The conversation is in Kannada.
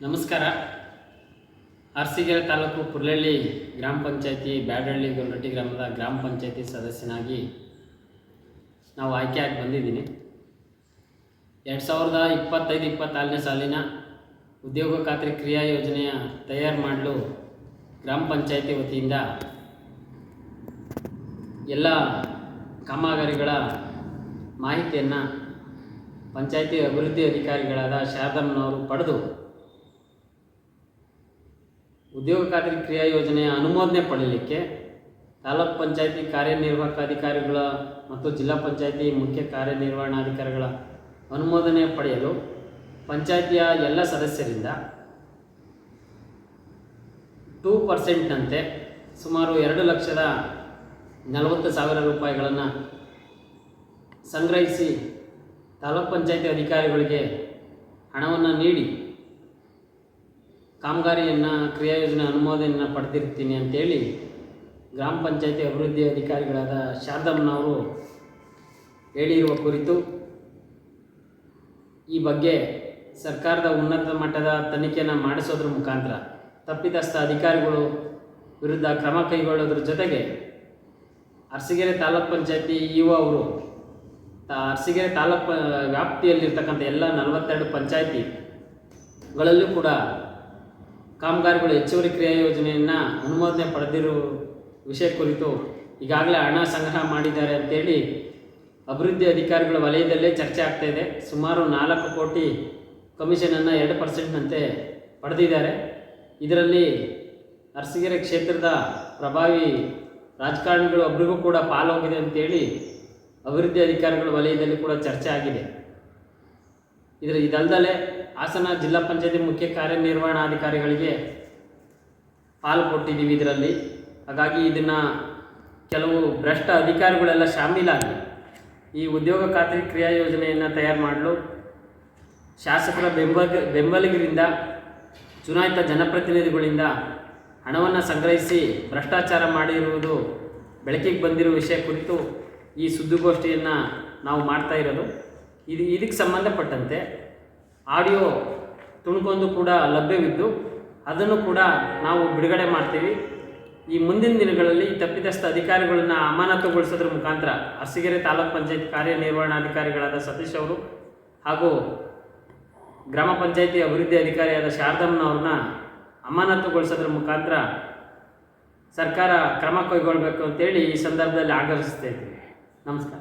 ನಮಸ್ಕಾರ. ಅರಸೀಕೆರೆ ತಾಲೂಕು ಪುರ್ಲಹಳ್ಳಿ ಗ್ರಾಮ ಪಂಚಾಯತಿ ಬ್ಯಾಡಹಳ್ಳಿ ಗೊಲ್ರಟ್ಟಿ ಗ್ರಾಮದ ಗ್ರಾಮ ಪಂಚಾಯತಿ ಸದಸ್ಯನಾಗಿ ನಾವು ಆಯ್ಕೆಯಾಗಿ ಬಂದಿದ್ದೀನಿ. ಎರಡು ಸಾವಿರದ ಇಪ್ಪತ್ತೈದು ಇಪ್ಪತ್ತಾರನೇ ಸಾಲಿನ ಉದ್ಯೋಗ ಖಾತ್ರಿ ಕ್ರಿಯಾ ಯೋಜನೆಯ ತಯಾರು ಮಾಡಲು ಗ್ರಾಮ ಪಂಚಾಯತಿ ವತಿಯಿಂದ ಎಲ್ಲ ಕಾಮಗಾರಿಗಳ ಮಾಹಿತಿಯನ್ನು ಪಂಚಾಯತಿ ಅಭಿವೃದ್ಧಿ ಅಧಿಕಾರಿಗಳಾದ ಶಾರದಮ್ಮನವರು ಪಡೆದು ಉದ್ಯೋಗ ಖಾತ್ರಿ ಕ್ರಿಯಾ ಯೋಜನೆಯ ಅನುಮೋದನೆ ಪಡೆಯಲಿಕ್ಕೆ ತಾಲೂಕ್ ಪಂಚಾಯತಿ ಕಾರ್ಯನಿರ್ವಾಹಕ ಅಧಿಕಾರಿಗಳ ಮತ್ತು ಜಿಲ್ಲಾ ಪಂಚಾಯತಿ ಮುಖ್ಯ ಕಾರ್ಯನಿರ್ವಹಣಾಧಿಕಾರಿಗಳ ಅನುಮೋದನೆ ಪಡೆಯಲು ಪಂಚಾಯತಿಯ ಎಲ್ಲ ಸದಸ್ಯರಿಂದ ಟೂ ಪರ್ಸೆಂಟ್ನಂತೆ ಸುಮಾರು ಎರಡು ಲಕ್ಷದ ನಲವತ್ತು ಸಾವಿರ ರೂಪಾಯಿಗಳನ್ನು ಸಂಗ್ರಹಿಸಿ ತಾಲೂಕ್ ಪಂಚಾಯತಿ ಅಧಿಕಾರಿಗಳಿಗೆ ಹಣವನ್ನು ನೀಡಿ ಕಾಮಗಾರಿಯನ್ನು, ಕ್ರಿಯಾ ಯೋಜನೆ ಅನುಮೋದನೆಯನ್ನು ಪಡೆದಿರ್ತೀನಿ ಅಂತೇಳಿ ಗ್ರಾಮ ಪಂಚಾಯತಿ ಅಭಿವೃದ್ಧಿ ಅಧಿಕಾರಿಗಳಾದ ಶಾರದಮ್ಮನವರು ಹೇಳಿರುವ ಕುರಿತು ಈ ಬಗ್ಗೆ ಸರ್ಕಾರದ ಉನ್ನತ ಮಟ್ಟದ ತನಿಖೆಯನ್ನು ಮಾಡಿಸೋದ್ರ ಮುಖಾಂತರ ತಪ್ಪಿತಸ್ಥ ಅಧಿಕಾರಿಗಳು ವಿರುದ್ಧ ಕ್ರಮ ಕೈಗೊಳ್ಳೋದ್ರ ಜೊತೆಗೆ ಅರಸೀಕೆರೆ ತಾಲೂಕ್ ಪಂಚಾಯತಿ ಇ ಅವರು ಅರಸೀಕೆರೆ ತಾಲೂಕ್ ವ್ಯಾಪ್ತಿಯಲ್ಲಿರ್ತಕ್ಕಂಥ ಎಲ್ಲ ನಲವತ್ತೆರಡು ಪಂಚಾಯತಿಗಳಲ್ಲೂ ಕೂಡ ಕಾಮಗಾರಿಗಳು ಹೆಚ್ಚುವರಿ ಕ್ರಿಯಾ ಯೋಜನೆಯನ್ನು ಅನುಮೋದನೆ ಪಡೆದಿರುವ ವಿಷಯ ಕುರಿತು ಈಗಾಗಲೇ ಹಣ ಸಂಗ್ರಹ ಮಾಡಿದ್ದಾರೆ ಅಂತೇಳಿ ಅಭಿವೃದ್ಧಿ ಅಧಿಕಾರಿಗಳ ವಲಯದಲ್ಲೇ ಚರ್ಚೆ ಆಗ್ತಾ ಇದೆ. ಸುಮಾರು ನಾಲ್ಕು ಕೋಟಿ ಕಮಿಷನನ್ನು ಎರಡು ಪರ್ಸೆಂಟ್ನಂತೆ ಪಡೆದಿದ್ದಾರೆ. ಇದರಲ್ಲಿ ಅರಸಿಗೆರೆ ಕ್ಷೇತ್ರದ ಪ್ರಭಾವಿ ರಾಜಕಾರಣಿಗಳು ಒಬ್ರಿಗೂ ಕೂಡ ಪಾಲೋಗಿದೆ ಅಂತೇಳಿ ಅಭಿವೃದ್ಧಿ ಅಧಿಕಾರಿಗಳ ವಲಯದಲ್ಲಿ ಕೂಡ ಚರ್ಚೆ ಆಗಿದೆ. ಇದರ ಇದಲ್ಲದೆ ಹಾಸನ ಜಿಲ್ಲಾ ಪಂಚಾಯತಿ ಮುಖ್ಯ ಕಾರ್ಯನಿರ್ವಹಣಾಧಿಕಾರಿಗಳಿಗೆ ಪಾಲು ಕೊಟ್ಟಿದ್ದೀವಿ ಇದರಲ್ಲಿ. ಹಾಗಾಗಿ ಇದನ್ನು ಕೆಲವು ಭ್ರಷ್ಟ ಅಧಿಕಾರಿಗಳೆಲ್ಲ ಶಾಮೀಲಾಗಿ ಈ ಉದ್ಯೋಗ ಖಾತ್ರಿ ಕ್ರಿಯಾ ಯೋಜನೆಯನ್ನು ತಯಾರು ಮಾಡಲು. ಶಾಸಕರ ಬೆಂಬಲ ಬೆಂಬಲಿಗರಿಂದ, ಚುನಾಯಿತ ಜನಪ್ರತಿನಿಧಿಗಳಿಂದ ಹಣವನ್ನು ಸಂಗ್ರಹಿಸಿ ಭ್ರಷ್ಟಾಚಾರ ಮಾಡಿರುವುದು ಬೆಳಕಿಗೆ ಬಂದಿರುವ ವಿಷಯ ಕುರಿತು ಈ ಸುದ್ದಿಗೋಷ್ಠಿಯನ್ನು ನಾವು ಮಾಡ್ತಾ ಇರೋದು. ಇದು ಇದಕ್ಕೆ ಸಂಬಂಧಪಟ್ಟಂತೆ ಆಡಿಯೋ ತುಣುಕೊಂದು ಕೂಡ ಲಭ್ಯವಿದ್ದು ಅದನ್ನು ಕೂಡ ನಾವು ಬಿಡುಗಡೆ ಮಾಡ್ತೀವಿ. ಈ ಮುಂದಿನ ದಿನಗಳಲ್ಲಿ ತಪ್ಪಿತಸ್ಥ ಅಧಿಕಾರಿಗಳನ್ನು ಅಮಾನತುಗೊಳಿಸೋದ್ರ ಮುಖಾಂತರ ಅರಸೀಕೆರೆ ತಾಲೂಕ್ ಪಂಚಾಯತ್ ಕಾರ್ಯನಿರ್ವಹಣಾಧಿಕಾರಿಗಳಾದ ಸತೀಶ್ ಅವರು ಹಾಗೂ ಗ್ರಾಮ ಪಂಚಾಯತಿ ಅಭಿವೃದ್ಧಿ ಅಧಿಕಾರಿಯಾದ ಶಾರದಮ್ಮನವ್ರನ್ನ ಅಮಾನತುಗೊಳಿಸೋದ್ರ ಮುಖಾಂತರ ಸರ್ಕಾರ ಕ್ರಮ ಕೈಗೊಳ್ಳಬೇಕು ಅಂತೇಳಿ ಈ ಸಂದರ್ಭದಲ್ಲಿ ಆಗ್ರಹಿಸ್ತಾ ಇದ್ದೀವಿ ನಮಸ್ಕಾರ.